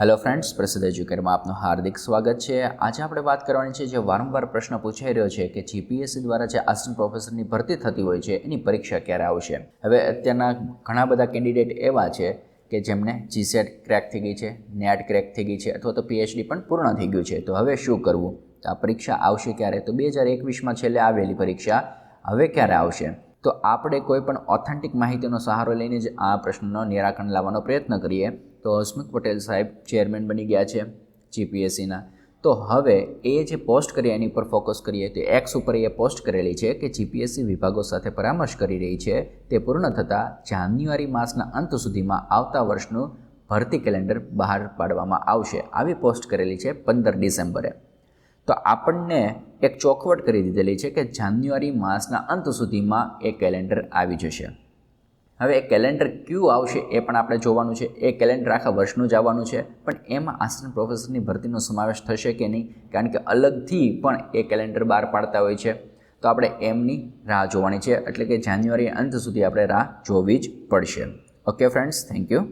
Hello friends પ્રસિદ્ધ એજ્યુકેરમાં આપનું હાર્દિક સ્વાગત છે. આજે આપણે વાત કરવાની છે જે વારંવાર પ્રશ્ન પૂછાઈ રહ્યો છે કે જીપીએસસી દ્વારા જે આસિસ્ટન્ટ પ્રોફેસરની ભરતી થતી હોય છે, એની પરીક્ષા ક્યારે આવશે? હવે અત્યારના ઘણા બધા કેન્ડિડેટ એવા છે કે જેમને જીસેટ ક્રેક થઈ ગઈ છે નેટ ક્રેક થઈ ગઈ છે, અથવા તો પીએચડી પણ પૂર્ણ થઈ ગયું છે. તો હવે શું કરવું? તો આ પરીક્ષા આવશે ક્યારે? તો બે હજાર એકવીસમાં છેલ્લે આવેલી પરીક્ષા હવે ક્યારે આવશે? તો આપણે કોઈ પણ ઓથેન્ટિક માહિતીનો સહારો લઈને જ આ પ્રશ્નનો નિરાકરણ લાવવાનો પ્રયત્ન કરીએ. તો હસમુખ પટેલ સાહેબ ચેરમેન બની ગયા છે જીપીએસસીના તો હવે એ જે પોસ્ટ કરી એની ઉપર ફોકસ કરીએ તો એક્સ ઉપર એ પોસ્ટ કરેલી છે કે જીપીએસસી વિભાગો સાથે પરામર્શ કરી રહી છે. તે પૂર્ણ થતાં જાન્યુઆરી માસના અંત સુધીમાં આવતા વર્ષનું ભરતી કેલેન્ડર બહાર પાડવામાં આવશે. આવી પોસ્ટ કરેલી છે પંદર ડિસેમ્બરે. તો આપણને એક ચોખવટ કરી દીધેલી છે કે જાન્યુઆરી માસના અંત સુધીમાં એ કેલેન્ડર આવી જશે. હવે એ કેલેન્ડર ક્યુ આવશે એ પણ આપણે જોવાનું છે. એ કેલેન્ડર આખા વર્ષનું જ આવવાનું છે. પણ એમાં આસિસ્ટન્ટ પ્રોફેસરની ભરતીનો સમાવેશ થશે કે નહીં? કારણ કે અલગથી પણ એ કેલેન્ડર બહાર પાડતા હોય છે. તો આપણે એમની રાહ જોવાની છે. એટલે કે જાન્યુઆરી અંત સુધી આપણે રાહ જોવી જ પડશે. Okay friends thank you